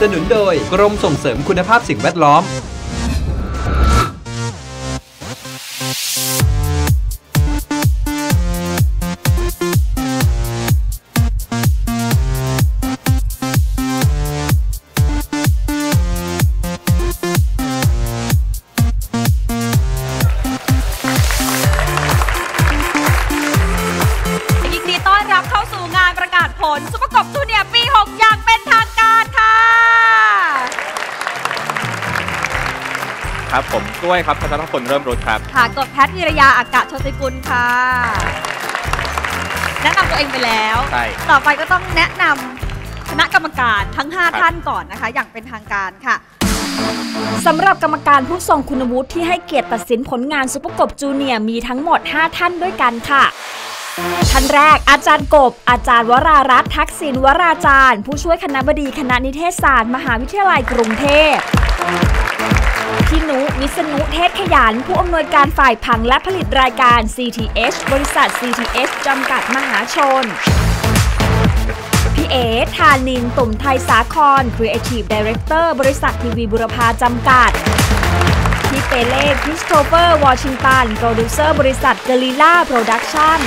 สนุนโดย กรมส่งเสริมคุณภาพสิ่งแวดล้อม ครับ ผมกล้วยครับพัชรพลเริ่มรุดครับ ค่ะกบแพทย์วิรยาอากาศโชติกุลค่ะ แนะนำตัวเองไปแล้ว ใช่ ต่อไปก็ต้องแนะนำคณะกรรมการทั้ง ครับ 5 ท่านก่อนนะคะ อย่างเป็นทางการค่ะ สำหรับกรรมการผู้ทรงคุณวุฒิที่ให้เกียรติตัดสินผลงานซุปเปอร์กบจูเนียร์มีทั้งหมด 5 ท่านด้วยกันค่ะ ท่านแรก อาจารย์กบ อาจารย์วรารัตน์ทักษิณวราจารย์ ผู้ช่วยคณะบดีคณะนิเทศศาสตร์ มหาวิทยาลัยกรุงเทพ พี่นุวิษณุเทศขยันผู้อำนวยการฝ่ายผังและผลิตรายการ CTH บริษัท CTH จำกัดมหาชน พี่เอธานินตุ่มไทยสาคร Creative Director บริษัททีวีบุรพาจำกัดพี่เปเล่คริสโตเฟอร์ วอชิงตัน โปรดิวเซอร์บริษัทเกลีล่าโปรดักชั่น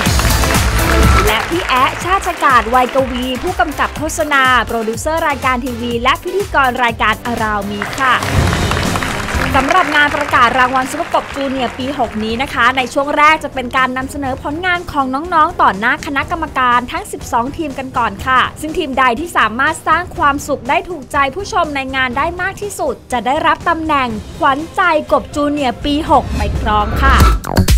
และพี่แอะชาติกาศวัยกวี ผู้กำกับโฆษณา โปรดิวเซอร์รายการทีวี และพิธีกรรายการอาราวมีค่ะ สำหรับงานประกาศรางวัลซุปเปอร์กบจูเนียร์ปี 6 นี้นะคะ ในช่วงแรกจะเป็นการนำเสนอผลงานของน้องๆ ต่อหน้าคณะกรรมการทั้ง 12 ทีมกันก่อนค่ะ ซึ่งทีมใดที่สามารถสร้างความสุขได้ถูกใจผู้ชมในงานได้มากที่สุด จะได้รับตำแหน่ง ขวัญใจกบจูเนียร์ปี 6 ไปครองค่ะ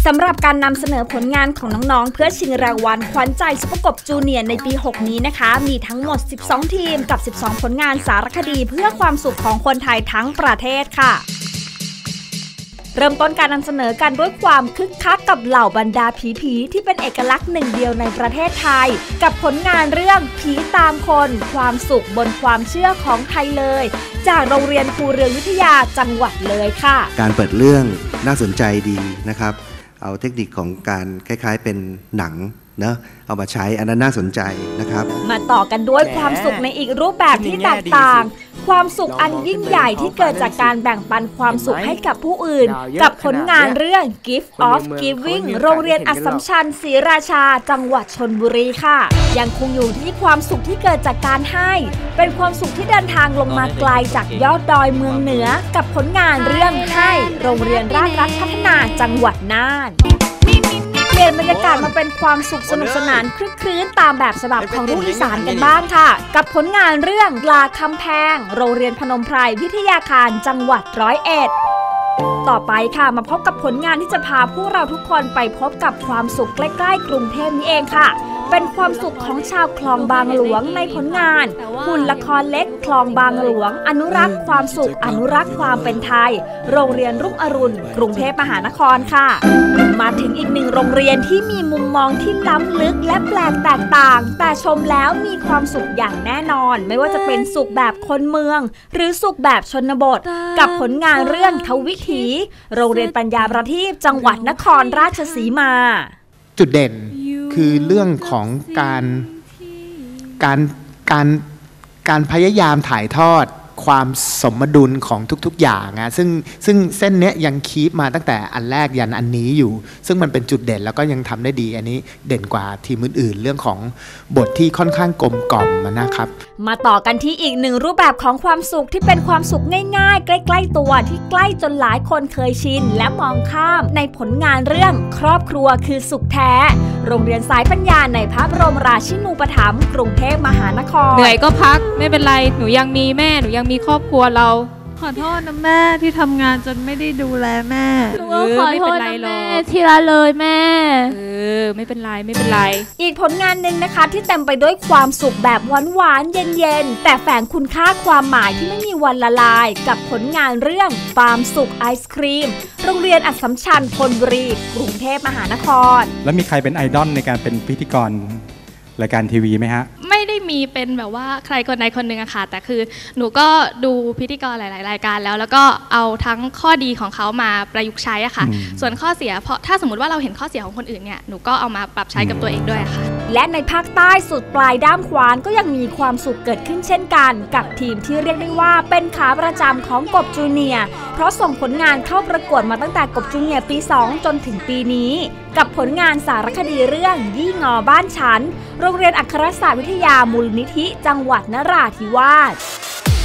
สำหรับการนำเสนอผลงานของน้องๆ เพื่อชิงรางวัลขวัญใจซุปเปอร์กบจูเนียร์ในปี 6 นี้นะคะ มีทั้งหมด 12 ทีมกับ 12 ผลงานสารคดี เพื่อความสุขของคนไทยทั้งประเทศค่ะ เริ่มต้นการนำเสนอกันด้วยความคึกคักกับเหล่าบรรดาผีๆที่เป็นเอกลักษณ์หนึ่งเดียวในประเทศไทย กับผลงานเรื่องผีตามคน ความสุขบนความเชื่อของไทยเลย จากโรงเรียนภูเรืองวิทยาจังหวัดเลยค่ะ การเปิดเรื่องน่าสนใจดีนะครับ เอาเทคนิคของการคล้าย ๆ เป็นหนังเนอะเอามาใช้อันนั้นน่าสนใจนะครับ มาต่อกันด้วยความสุขในอีกรูปแบบที่แตกต่าง ความสุขอันยิ่งใหญ่ที่เกิดจากการแบ่งปันความสุขให้กับผู้อื่น กับผลงานเรื่อง Gift of Giving โรงเรียนอัสสัมชัญศรีราชา จังหวัดชนบุรีค่ะ ยังคงอยู่ที่ความสุขที่เกิดจากการให้ เป็นความสุขที่เดินทางลงมาไกลจากยอดดอยเมืองเหนือ กับผลงานเรื่องให้ โรงเรียนราชรัฐพัฒนาจังหวัดน่านเป ลี่ยนบรรยากาศมาเป็นความสุขสนุกสนานคลึกคลื้นตามแบบฉบับของลูกอีสานกันบ้างค่ะ กับผลงานเรื่องลาคำแพง โรงเรียนพนมไพรวิทยาคารจังหวัดร้อยเอ็ดต่อไปค่ะมาพบกับผลงานที่จะพาพวกเราทุกคนไปพบกับความสุขใกล้ ๆ กรุงเทพนี้เองค่ะ เป็นความสุขของชาวคลองบางหลวงในผลงานหุ่นละครเล็กคลองบางหลวง อนุรักษ์ความสุข อนุรักษ์ความเป็นไทย โรงเรียนรุ่งอรุณ กรุงเทพมหานครค่ะ มาถึงอีกหนึ่งโรงเรียนที่มีมุมมองที่ล้ำลึกและแปลกแตกต่าง แต่ชมแล้วมีความสุขอย่างแน่นอน ไม่ว่าจะเป็นสุขแบบคนเมือง หรือสุขแบบชนบท กับผลงานเรื่องทวิถี โรงเรียนปัญญาประทีปจังหวัดนครราชสีมา จุดเด่น คือเรื่องของการการการการพยายามถ่ายทอด ความสมดุลของทุกๆอย่างอะซึ่งซึ่งเส้นเนี้ยยังคีปมาตั้งแต่อันแรกยันอันนี้อยู่ ซึ่งมันเป็นจุดเด่นแล้วก็ยังทำได้ดี อันนี้เด่นกว่าทีมอื่นๆ เรื่องของบทที่ค่อนข้างกลมกล่อมอะนะครับ มาต่อกันที่อีกหนึ่งรูปแบบของความสุขที่เป็นความสุขง่ายๆ ใกล้ๆตัวที่ใกล้จนหลายคนเคยชิน และมองข้ามในผลงานเรื่องครอบครัวคือสุขแท้ โรงเรียนสายปัญญาในพระบรมราชินูปถัมภ์กรุงเทพมหานคร เหนื่อยก็พักไม่เป็นไรหนูยังมีแม่หนูยังมีครอบครัวเรา ขอโทษนะแม่ที่ทำงานจนไม่ได้ดูแลแม่ หนูก็ขอโทษนะแม่ที่ละเลยแม่ เออ ไม่เป็นไรไม่เป็นไร อีกผลงานหนึ่งนะคะที่เต็มไปด้วยความสุขแบบหวานๆเย็นๆแต่แฝงคุณค่าความหมายที่ไม่มีวันละลาย กับผลงานเรื่องฟาร์มสุขไอศครีม โรงเรียนอัสสัมชัญธนบุรีกรุงเทพมหานคร แล้วมีใครเป็นไอดอลในการเป็นพิธีกรรายการทีวีไหมฮะไม่ได้มีเป็นแบบว่าใครคนใดคนหนึ่งอะค่ะแต่คือหนูก็ดูพิธีกรหลาย ๆ รายการแล้ว แล้วก็เอาทั้งข้อดีของเขามาประยุกต์ใช้อะค่ะอืมส่วนข้อเสียเพราะถ้าสมมติว่าเราเห็นข้อเสียของคนอื่นเนี่ยหนูก็เอามาปรับใช้กับตัวเองด้วยค่ะ และในภาคใต้สุดปลายด้ามขวานก็ยังมีความสุขเกิดขึ้นเช่นกัน กับทีมที่เรียกได้ว่าเป็นขาประจำของกบจูเนียเพราะส่งผลงานเข้าประกวดมาตั้งแต่กบจูเนียปี 2 จนถึงปีนี้ กับผลงานสารคดีเรื่องยี่งอบ้านฉัน โรงเรียนอัครศาสตร์วิทยามูลนิธิ จังหวัดนราธิวาส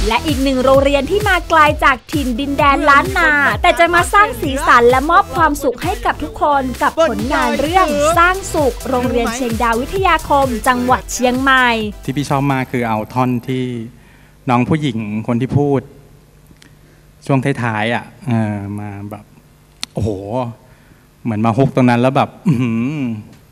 และอีกหนึ่งโรงเรียนที่มาไกลาจากถิ่นดินแดนล้านนา แต่จะมาสร้างสีสันและมอบความสุขให้กับทุกคนกับผลงานเรื่องสร้างสุข โรงเรียนเชียงดาววิทยาคม จังหวัดเชียงใหม่ ที่พี่ชอบมากคือเอาท่อนที่น้องผู้หญิงคนที่พูด ช่วงท้ายๆอะมาแบบโอ้โห เหมือนมาฮุกตรงนั้นแล้วแบบ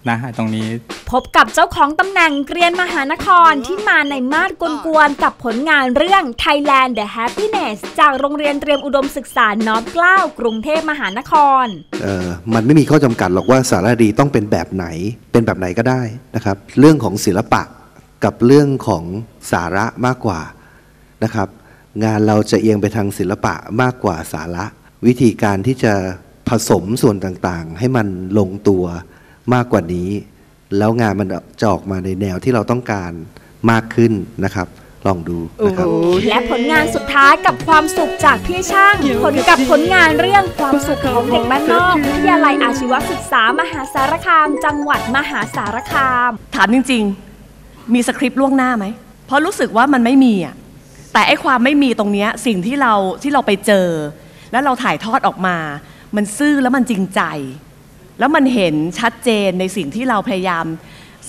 นะตรงนี้ พบกับเจ้าของตำแหน่งเกรียนมหานครที่มาในมาดกวนๆกับผลงานเรื่อง Thailand the Happiness จากโรงเรียนเตรียมอุดมศึกษาน้อมเกล้ากรุงเทพมหานครเอ่อมันไม่มีข้อจำกัดหรอกว่าสารดีต้องเป็นแบบไหน เป็นแบบไหนก็ได้นะครับ เรื่องของศิลปะกับเรื่องของสาระมากกว่านะครับ งานเราจะเอียงไปทางศิลปะมากกว่าสาระ วิธีการที่จะผสมส่วนต่างๆ ให้มันลงตัวมากกว่านี้ แล้วงานมันจะออกมาในแนวที่เราต้องการมากขึ้นนะครับ ลองดูนะครับและผลงานสุดท้ายกับความสุขจากพี่ช่างผลกับผลงานเรื่องความสุขของเด็กบ้านนอกวิทยาลัยอาชีวศึกษามหาสารคาม จังหวัดมหาสารคาม ถามจริง ๆ มีสคริปต์ล่วงหน้าไหมเพราะรู้สึกว่ามันไม่มีอะแต่ไอ้ความไม่มีตรงเนี้ยสิ่งที่เราที่เราไปเจอ แล้วเราถ่ายทอดออกมา มันซื่อแล้วมันจริงใจ แล้วมันเห็นชัดเจนในสิ่งที่เราพยายาม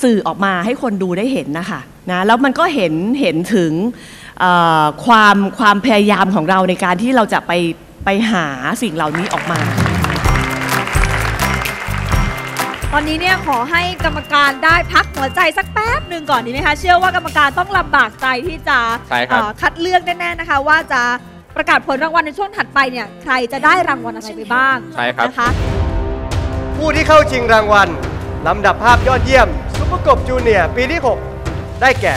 สื่อออกมาให้คนดูได้เห็นนะคะนะแล้วมันก็เห็นเห็นถึงเอ่อความความพยายามของเราในการที่เราจะไปไปหาสิ่งเหล่านี้ออกมา ตอนนี้เนี่ยขอให้กรรมการได้พักหัวใจสักแป๊บหนึ่งก่อนดีไหมคะ เชื่อว่ากรรมการต้องลำบากใจที่จะใช่ครับเอ่อคัดเลือกแน่ๆนะคะ ว่าจะประกาศผลรางวัลในช่วงถัดไปเนี่ยใครจะได้รางวัลอะไรไปบ้างใช่ครับนะคะ ผู้ที่เข้าชิงรางวัลลำดับภาพยอดเยี่ยมซุปเปอร์กบจูเนียร์ปีที่ 6 ได้แก่